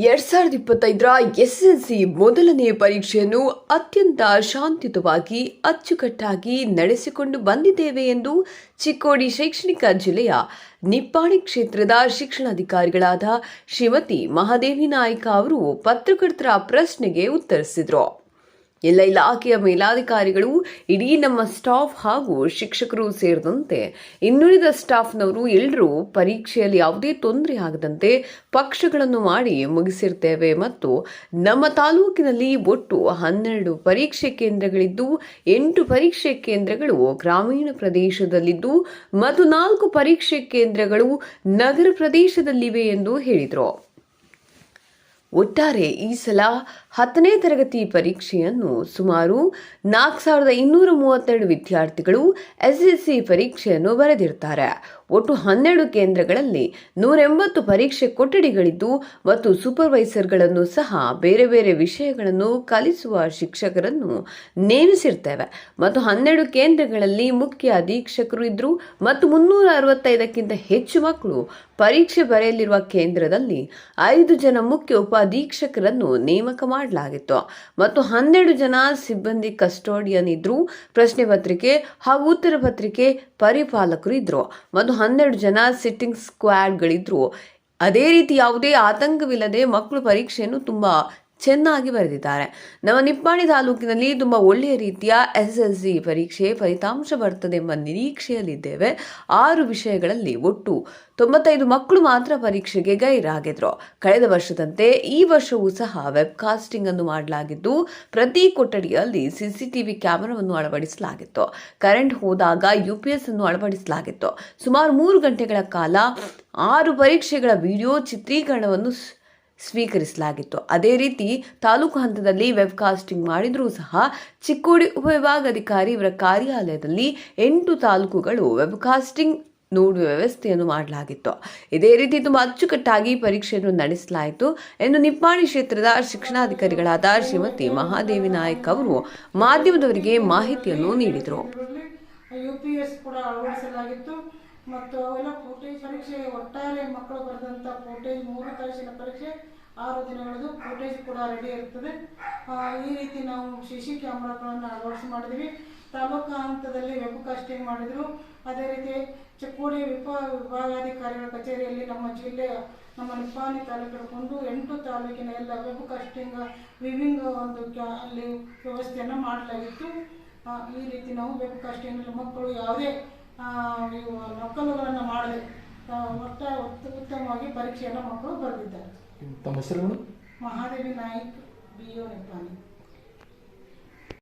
ಎರಡ್ ಸಾವಿರದ ಇಪ್ಪತ್ತೈದರ ಎಸ್ಎಸ್ಎಲ್ಸಿ ಮೊದಲನೇ ಪರೀಕ್ಷೆಯನ್ನು ಅತ್ಯಂತ ಶಾಂತಿಯುತವಾಗಿ ಅಚ್ಚುಕಟ್ಟಾಗಿ ನಡೆಸಿಕೊಂಡು ಬಂದಿದ್ದೇವೆ ಎಂದು ಚಿಕ್ಕೋಡಿ ಶೈಕ್ಷಣಿಕ ಜಿಲ್ಲೆಯ ನಿಪ್ಪಾಣಿ ಕ್ಷೇತ್ರದ ಶಿಕ್ಷಣಾಧಿಕಾರಿಗಳಾದ ಶ್ರೀಮತಿ ಮಹಾದೇವಿ ನಾಯ್ಕ ಅವರು ಪತ್ರಕರ್ತರ ಪ್ರಶ್ನೆಗೆ ಉತ್ತರಿಸಿದರು. ಎಲ್ಲ ಇಲಾಖೆಯ ಮೇಲಾಧಿಕಾರಿಗಳು ಇಡೀ ನಮ್ಮ ಸ್ಟಾಫ್ ಹಾಗೂ ಶಿಕ್ಷಕರು ಸೇರಿದಂತೆ ಇನ್ನುಳಿದ ಸ್ಟಾಫ್ನವರು ಎಲ್ಲರೂ ಪರೀಕ್ಷೆಯಲ್ಲಿ ಯಾವುದೇ ತೊಂದರೆ ಆಗದಂತೆ ಪಕ್ಷಗಳನ್ನು ಮಾಡಿ ಮುಗಿಸಿರ್ತೇವೆ ಮತ್ತು ನಮ್ಮ ತಾಲೂಕಿನಲ್ಲಿ ಒಟ್ಟು ಹನ್ನೆರಡು ಪರೀಕ್ಷೆ ಕೇಂದ್ರಗಳಿದ್ದು, ಎಂಟು ಪರೀಕ್ಷೆ ಕೇಂದ್ರಗಳು ಗ್ರಾಮೀಣ ಪ್ರದೇಶದಲ್ಲಿದ್ದು ಮತ್ತು ನಾಲ್ಕು ಪರೀಕ್ಷೆ ಕೇಂದ್ರಗಳು ನಗರ ಪ್ರದೇಶದಲ್ಲಿವೆ ಎಂದು ಹೇಳಿದರು. ಒಟ್ಟಾರೆ ಈ ಸಲ ಹತ್ತನೇ ತರಗತಿ ಪರೀಕ್ಷೆಯನ್ನು ಸುಮಾರು ನಾಲ್ಕು ಸಾವಿರದ ಇನ್ನೂರ ಮೂವತ್ತೆರಡು ವಿದ್ಯಾರ್ಥಿಗಳು ಎಸ್ಎಸ್ಸಿ ಪರೀಕ್ಷೆಯನ್ನು ಬರೆದಿರ್ತಾರೆ. ಒಟ್ಟು ಹನ್ನೆರಡು ಕೇಂದ್ರಗಳಲ್ಲಿ ನೂರೆಂಬತ್ತು ಪರೀಕ್ಷೆ ಕೊಠಡಿಗಳಿದ್ದು ಮತ್ತು ಸೂಪರ್ವೈಸರ್ಗಳನ್ನು ಸಹ ಬೇರೆ ಬೇರೆ ವಿಷಯಗಳನ್ನು ಕಲಿಸುವ ಶಿಕ್ಷಕರನ್ನು ನೇಮಿಸಿರ್ತೇವೆ. ಮತ್ತು ಹನ್ನೆರಡು ಕೇಂದ್ರಗಳಲ್ಲಿ ಮುಖ್ಯ ಅಧೀಕ್ಷಕರು ಇದ್ದರು ಮತ್ತು ಮುನ್ನೂರ ಅರವತ್ತೈದಕ್ಕಿಂತ ಹೆಚ್ಚು ಮಕ್ಕಳು ಪರೀಕ್ಷೆ ಬರೆಯಲಿರುವ ಕೇಂದ್ರದಲ್ಲಿ ಐದು ಜನ ಮುಖ್ಯ ಉಪಾಧೀಕ್ಷಕರನ್ನು ನೇಮಕ ಮಾಡಲಾಗಿತ್ತು. ಮತ್ತು ಹನ್ನೆರಡು ಜನ ಸಿಬ್ಬಂದಿ ಕಸ್ಟೋಡಿಯನ್ ಇದ್ರು ಪ್ರಶ್ನೆ ಪತ್ರಿಕೆ ಹಾಗೂ ಉತ್ತರ ಪತ್ರಿಕೆ ಪರಿಪಾಲಕರು ಇದ್ರು. ಮತ್ತು ಹನ್ನೆರಡು ಜನ ಸಿಟ್ಟಿಂಗ್ ಸ್ಕ್ವಾಡ್ಗಳಿದ್ರು. ಅದೇ ರೀತಿ ಯಾವುದೇ ಆತಂಕವಿಲ್ಲದೆ ಮಕ್ಕಳು ಪರೀಕ್ಷೆಯನ್ನು ತುಂಬಾ ಚೆನ್ನಾಗಿ ಬರೆದಿದ್ದಾರೆ. ನಮ್ಮ ನಿಪ್ಪಾಣಿ ತಾಲೂಕಿನಲ್ಲಿ ತುಂಬ ಒಳ್ಳೆಯ ರೀತಿಯ ಎಸ್ ಎಸ್ ಸಿ ಪರೀಕ್ಷೆ ಫಲಿತಾಂಶ ಬರ್ತದೆ ಎಂಬ ನಿರೀಕ್ಷೆಯಲ್ಲಿದ್ದೇವೆ. ಆರು ವಿಷಯಗಳಲ್ಲಿ ಒಟ್ಟು ತೊಂಬತ್ತೈದು ಮಕ್ಕಳು ಮಾತ್ರ ಪರೀಕ್ಷೆಗೆ ಗೈರಾಗಿದ್ರು. ಕಳೆದ ವರ್ಷದಂತೆ ಈ ವರ್ಷವೂ ಸಹ ವೆಬ್ ಕಾಸ್ಟಿಂಗ್ ಅನ್ನು ಮಾಡಲಾಗಿದ್ದು, ಪ್ರತಿ ಕೊಠಡಿಯಲ್ಲಿ ಸಿಸಿಟಿವಿ ಕ್ಯಾಮೆರಾವನ್ನು ಅಳವಡಿಸಲಾಗಿತ್ತು. ಕರೆಂಟ್ ಹೋದಾಗ ಯು ಪಿ ಎಸ್ ಅನ್ನು ಅಳವಡಿಸಲಾಗಿತ್ತು. ಸುಮಾರು ಮೂರು ಗಂಟೆಗಳ ಕಾಲ ಆರು ಪರೀಕ್ಷೆಗಳ ವಿಡಿಯೋ ಚಿತ್ರೀಕರಣವನ್ನು ಸ್ವೀಕರಿಸಲಾಗಿತ್ತು. ಅದೇ ರೀತಿ ತಾಲೂಕು ಹಂತದಲ್ಲಿ ವೆಬ್ ಕಾಸ್ಟಿಂಗ್ ಮಾಡಿದರೂ ಸಹ ಚಿಕ್ಕೋಡಿ ಉಪವಿಭಾಗಾಧಿಕಾರಿ ಇವರ ಕಾರ್ಯಾಲಯದಲ್ಲಿ ಎಂಟು ತಾಲೂಕುಗಳು ವೆಬ್ ಕಾಸ್ಟಿಂಗ್ ನೋಡುವ ವ್ಯವಸ್ಥೆಯನ್ನು ಮಾಡಲಾಗಿತ್ತು. ಇದೇ ರೀತಿ ತುಂಬ ಅಚ್ಚುಕಟ್ಟಾಗಿ ಪರೀಕ್ಷೆಯನ್ನು ನಡೆಸಲಾಯಿತು ಎಂದು ನಿಪ್ಪಾಣಿ ಕ್ಷೇತ್ರದ ಶಿಕ್ಷಣಾಧಿಕಾರಿಗಳಾದ ಶ್ರೀಮತಿ ಮಹಾದೇವಿ ನಾಯಕ್ ಅವರು ಮಾಧ್ಯಮದವರಿಗೆ ಮಾಹಿತಿಯನ್ನು ನೀಡಿದರು. ಮತ್ತು ಅವೆಲ್ಲ ಫೋಟೇಜ್ ಪರೀಕ್ಷೆ, ಒಟ್ಟಾರೆ ಮಕ್ಕಳು ಬರೆದಂಥ ಫೋಟೇಜ್ ಮೂರು ತಾರೀಕಿನ ಪರೀಕ್ಷೆ, ಆರು ದಿನಗಳದ್ದು ಫೋಟೇಜ್ ಕೂಡ ರೆಡಿ ಇರ್ತದೆ ಈ ರೀತಿ ನಾವು ಸಿ ಸಿ ಕ್ಯಾಮ್ರಾಗಳನ್ನು ಅಳವಡಿಸಿ ಮಾಡಿದ್ವಿ ತಾಲೂಕು ಹಂತದಲ್ಲಿ ವೆಬ್ ಕಾಸ್ಟಿಂಗ್ ಮಾಡಿದರು. ಅದೇ ರೀತಿ ಚಿಕ್ಕೋಡಿ ವಿಪ ವಿಭಾಗಾಧಿಕಾರಿಗಳ ಕಚೇರಿಯಲ್ಲಿ ನಮ್ಮ ಜಿಲ್ಲೆಯ ನಮ್ಮ ನಿಪ್ಪಾಣಿ ತಾಲೂಕು ಹಿಡ್ಕೊಂಡು ಎಂಟು ತಾಲೂಕಿನ ಎಲ್ಲ ವೆಬ್ ಕಾಸ್ಟಿಂಗ್ ವಿವಿಂಗ್ ಒಂದು ಕ್ಯಾ, ಅಲ್ಲಿ ವ್ಯವಸ್ಥೆಯನ್ನು ಮಾಡಲಾಗಿತ್ತು. ಈ ರೀತಿ ನಾವು ವೆಬ್ ಕಾಸ್ಟಿಂಗ್ ಮಕ್ಕಳು ಯಾವುದೇ ನಕಲುಗಳನ್ನು ಮಾಡದೆ ಆ, ಒಟ್ಟ ಉತ್ತ- ಉತ್ತಮವಾಗಿ ಪರೀಕ್ಷೆಯನ್ನು ಮಕ್ಕಳು ಬರೆದಿದ್ದಾರೆ. ತಮ್ಮ ಹೆಸರುಗಳು ಮಹಾದೇವಿ ನಾಯ್ಕ್ ಬಿ ನಿಪ್ಪಾಣಿ